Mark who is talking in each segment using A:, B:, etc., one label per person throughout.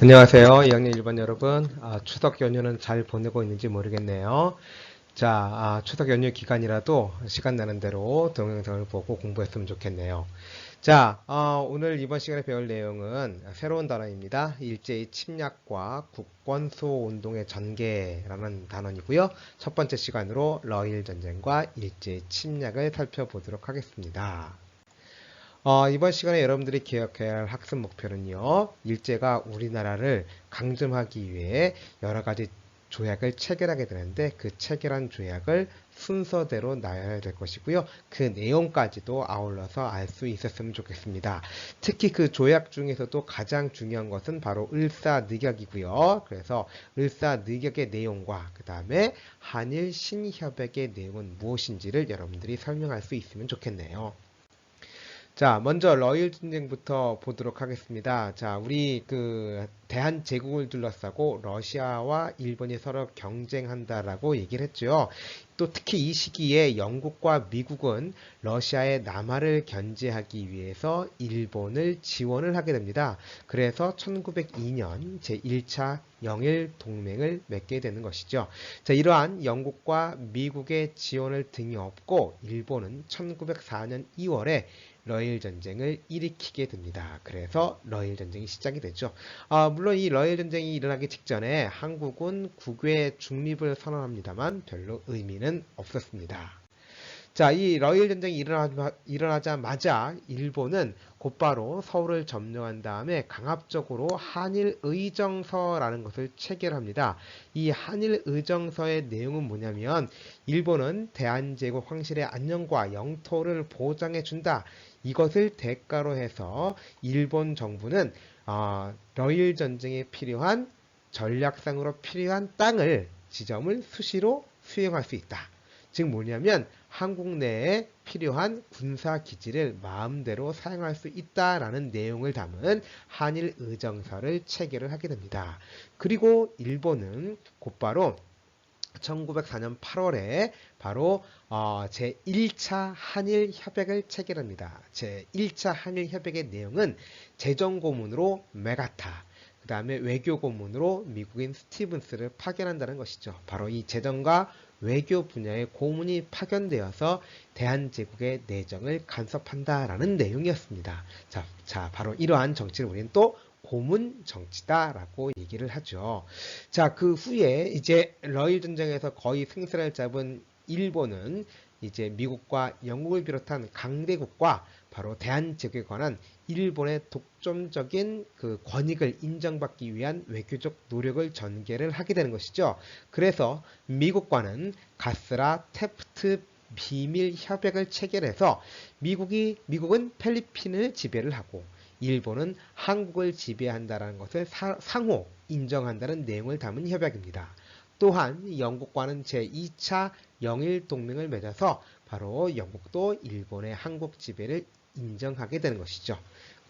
A: 안녕하세요. 2학년 1반 여러분. 아, 추석 연휴는 잘 보내고 있는지 모르겠네요. 자, 아, 추석 연휴 기간이라도 시간 나는 대로 동영상을 보고 공부했으면 좋겠네요. 자, 어, 오늘 이번 시간에 배울 내용은 새로운 단어입니다. 일제의 침략과 국권수호 운동의 전개라는 단원이고요. 첫 번째 시간으로 러일 전쟁과 일제의 침략을 살펴보도록 하겠습니다. 어, 이번 시간에 여러분들이 기억해야 할 학습 목표는요, 일제가 우리나라를 강점하기 위해 여러 가지 조약을 체결하게 되는데 그 체결한 조약을 순서대로 나열해야 될 것이고요. 그 내용까지도 아울러서 알 수 있었으면 좋겠습니다. 특히 그 조약 중에서도 가장 중요한 것은 바로 을사늑약이고요. 그래서 을사늑약의 내용과 그 다음에 한일 신협약의 내용은 무엇인지를 여러분들이 설명할 수 있으면 좋겠네요. 자, 먼저 러일 전쟁부터 보도록 하겠습니다. 자, 우리 그 대한 제국을 둘러싸고 러시아와 일본이 서로 경쟁한다라고 얘기를 했죠. 또 특히 이 시기에 영국과 미국은 러시아의 남하를 견제하기 위해서 일본을 지원을 하게 됩니다. 그래서 1902년 제1차 영일 동맹을 맺게 되는 것이죠. 자, 이러한 영국과 미국의 지원을 등에 업고 일본은 1904년 2월에 러일 전쟁을 일으키게 됩니다. 그래서 러일 전쟁이 시작이 되죠. 아, 물론 이 러일 전쟁이 일어나기 직전에 한국은 국외 중립을 선언합니다만 별로 의미는 없었습니다. 자, 이 러일 전쟁이 일어나자, 일어나자마자 일본은 곧바로 서울을 점령한 다음에 강압적으로 한일 의정서라는 것을 체결합니다. 이 한일 의정서의 내용은 뭐냐면 일본은 대한제국 황실의 안녕과 영토를 보장해 준다. 이것을 대가로 해서 일본 정부는 어, 러일 전쟁에 필요한 전략상으로 필요한 땅을 지점을 수시로 수용할 수 있다. 즉 뭐냐면 한국 내에 필요한 군사 기지를 마음대로 사용할 수 있다라는 내용을 담은 한일 의정서를 체결을 하게 됩니다. 그리고 일본은 곧바로 1904년 8월에 바로 어, 제1차 한일 협약을 체결합니다. 제1차 한일 협약의 내용은 재정 고문으로 메가타, 그 다음에 외교 고문으로 미국인 스티븐스를 파견한다는 것이죠. 바로 이 재정과 외교 분야의 고문이 파견되어서 대한제국의 내정을 간섭한다라는 내용이었습니다. 자, 자, 바로 이러한 정치를 우리는 또 고문 정치다라고 얘기를 하죠. 자, 그 후에 이제 러일 전쟁에서 거의 승세를 잡은 일본은 이제 미국과 영국을 비롯한 강대국과 바로 대한제국에 관한 일본의 독점적인 그 권익을 인정받기 위한 외교적 노력을 전개를 하게 되는 것이죠. 그래서 미국과는 가스라 테프트 비밀 협약을 체결해서 미국이 미국은 필리핀을 지배를 하고 일본은 한국을 지배한다는 것을 사, 상호 인정한다는 내용을 담은 협약입니다. 또한 영국과는 제2차 영일 동맹을 맺어서 바로 영국도 일본의 한국 지배를 인정하게 되는 것이죠.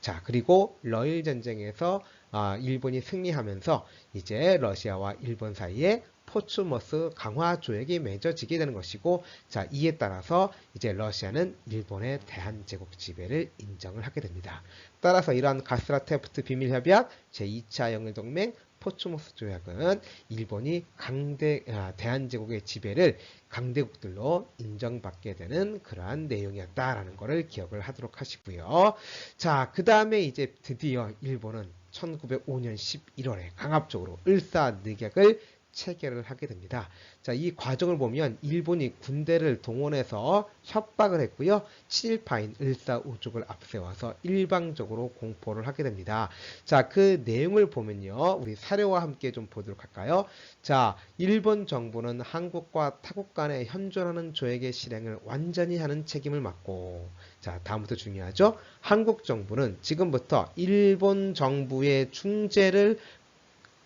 A: 자, 그리고 러일 전쟁에서 아, 일본이 승리하면서 이제 러시아와 일본 사이에 포츠머스 강화 조약이 맺어지게 되는 것이고 자 이에 따라서 이제 러시아는 일본의 대한 제국 지배를 인정을 하게 됩니다. 따라서 이러한 가스라테프트 비밀협약 제2차 영일동맹 포츠모스 조약은 일본이 강대 아, 대한제국의 지배를 강대국들로 인정받게 되는 그러한 내용이었다라는 것을 기억을 하도록 하시고요. 자, 그 다음에 이제 드디어 일본은 1905년 11월에 강압적으로 을사늑약을 체결을 하게 됩니다. 자, 이 과정을 보면 일본이 군대를 동원해서 협박을 했고요. 친일파인 을사오족을 앞세워서 일방적으로 공포를 하게 됩니다. 자, 그 내용을 보면요. 우리 사료와 함께 좀 보도록 할까요? 자, 일본 정부는 한국과 타국 간의 현존하는 조약의 실행을 완전히 하는 책임을 맡고 자, 다음부터 중요하죠. 한국 정부는 지금부터 일본 정부의 중재를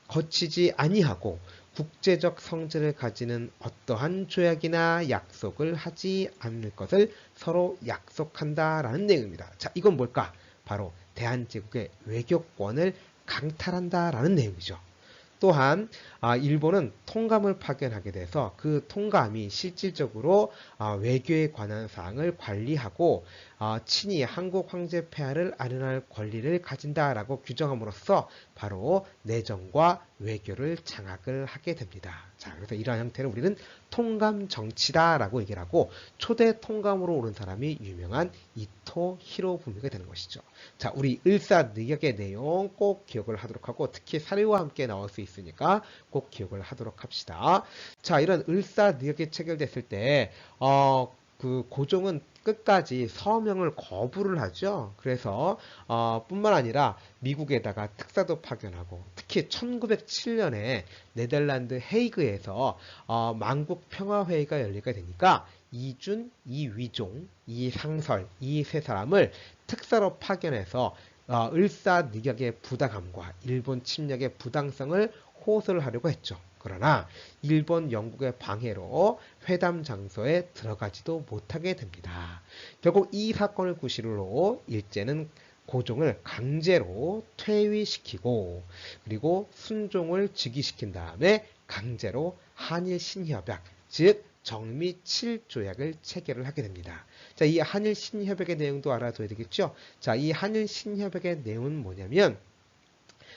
A: 거치지 아니하고 국제적 성질을 가지는 어떠한 조약이나 약속을 하지 않을 것을 서로 약속한다라는 내용입니다. 자, 이건 뭘까? 바로 대한제국의 외교권을 강탈한다라는 내용이죠. 또한 아, 일본은 통감을 파견하게 돼서 그 통감이 실질적으로 아, 외교에 관한 사항을 관리하고 어, 친히 한국 황제 폐하를 안연할 권리를 가진다라고 규정함으로써 바로 내정과 외교를 장악을 하게 됩니다. 자, 그래서 이러한 형태를 우리는 통감 정치다라고 얘기를 하고 초대 통감으로 오른 사람이 유명한 이토 히로부미가 되는 것이죠. 자, 우리 을사늑약의 내용 꼭 기억을 하도록 하고 특히 사료와 함께 나올 수 있으니까 꼭 기억을 하도록 합시다. 자, 이런 을사늑약이 체결됐을 때 어, 그 고종은 끝까지 서명을 거부를 하죠. 그래서 어, 뿐만 아니라 미국에다가 특사도 파견하고 특히 1907년에 네덜란드 헤이그에서 어, 만국 평화회의가 열리게 되니까 이준, 이위종, 이상설 이 세 사람을 특사로 파견해서 어, 을사늑약의 부당함과 일본 침략의 부당성을 호소를 하려고 했죠. 그러나 일본 영국의 방해로 회담 장소에 들어가지도 못하게 됩니다. 결국 이 사건을 구실로 일제는 고종을 강제로 퇴위시키고 그리고 순종을 즉위시킨 다음에 강제로 한일 신협약 즉 정미 7조약을 체결을 하게 됩니다. 자, 이 한일 신협약의 내용도 알아둬야 되겠죠? 자, 이 한일 신협약의 내용은 뭐냐면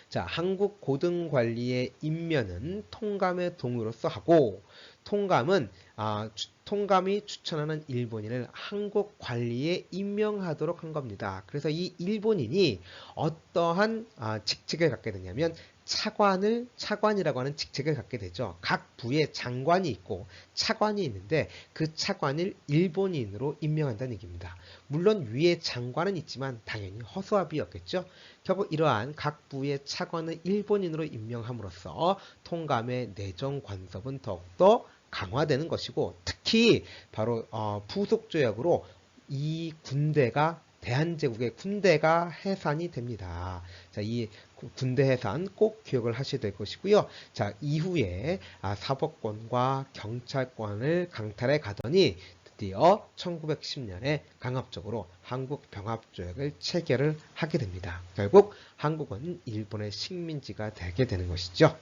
A: 자, 한국 고등관리의 임면은 통감의 동의로서 하고 통감은 아, 주, 통감이 추천하는 일본인을 한국 관리에 임명하도록 한 겁니다. 그래서 이 일본인이 어떠한 아, 직책을 갖게 되냐면 차관을 차관이라고 하는 직책을 갖게 되죠. 각 부에 장관이 있고 차관이 있는데 그 차관을 일본인으로 임명한다는 얘기입니다. 물론 위에 장관은 있지만 당연히 허수아비였겠죠. 결국 이러한 각 부의 차관을 일본인으로 임명함으로써 통감의 내정 관섭은 더욱더 강화되는 것이고 특히 바로 어, 부속 조약으로 이 군대가 대한제국의 군대가 해산이 됩니다. 자, 이 군대 해산 꼭 기억을 하셔야 될 것이고요. 자, 이후에 아, 사법권과 경찰권을 강탈해 가더니 드디어 1910년에 강압적으로 한국 병합조약을 체결을 하게 됩니다. 결국 한국은 일본의 식민지가 되게 되는 것이죠.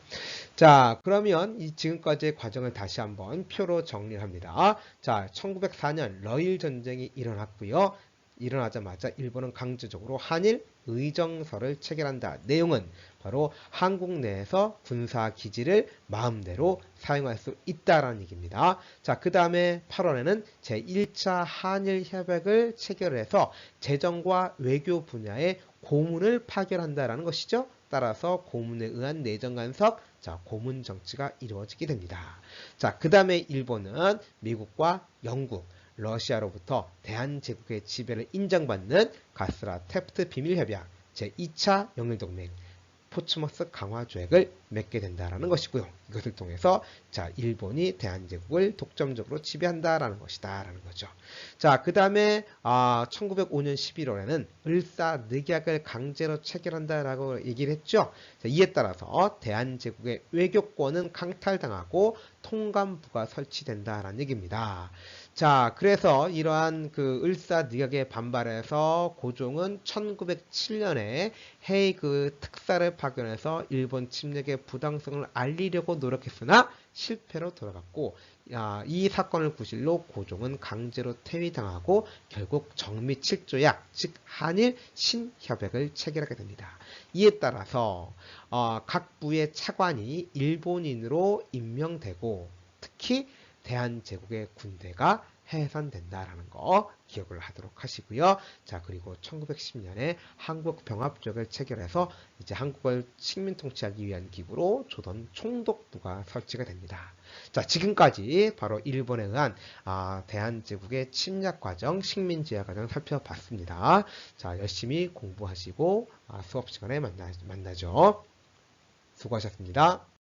A: 자, 그러면 이 지금까지의 과정을 다시 한번 표로 정리합니다. 자, 1904년 러일 전쟁이 일어났고요. 일어나자마자 일본은 강제적으로 한일 의정서를 체결한다. 내용은 바로 한국 내에서 군사 기지를 마음대로 사용할 수 있다라는 얘기입니다. 자, 그 다음에 8월에는 제1차 한일 협약을 체결해서 재정과 외교 분야의 고문을 파견한다라는 것이죠. 따라서 고문에 의한 내정 간섭, 자, 고문 정치가 이루어지게 됩니다. 자, 그 다음에 일본은 미국과 영국, 러시아로부터 대한제국의 지배를 인정받는 가스라 테프트 비밀협약 제2차 영일동맹 포츠머스 강화 조약을 맺게 된다라는 것이고요. 이것을 통해서 자 일본이 대한제국을 독점적으로 지배한다라는 것이다라는 거죠. 자그 다음에 아, 1905년 11월에는 을사늑약을 강제로 체결한다라고 얘기를 했죠. 자, 이에 따라서 대한제국의 외교권은 강탈당하고 통감부가 설치된다라는 얘기입니다. 자, 그래서 이러한 그 을사늑약에 반발해서 고종은 1907년에 헤이그 특사를 파견해서 일본 침략의 부당성을 알리려고 노력했으나 실패로 돌아갔고 야, 이 사건을 구실로 고종은 강제로 퇴위당하고 결국 정미 7조약 즉 한일 신협약을 체결하게 됩니다. 이에 따라서 어, 각 부의 차관이 일본인으로 임명되고 특히 대한제국의 군대가 해산된다라는 거 기억을 하도록 하시고요. 자 그리고 1910년에 한국 병합조약을 체결해서 이제 한국을 식민 통치하기 위한 기구로 조선 총독부가 설치가 됩니다. 자 지금까지 바로 일본에 의한 아, 대한제국의 침략 과정, 식민 지하 과정 살펴봤습니다. 자 열심히 공부하시고 아, 수업 시간에 만나, 만나죠. 수고하셨습니다.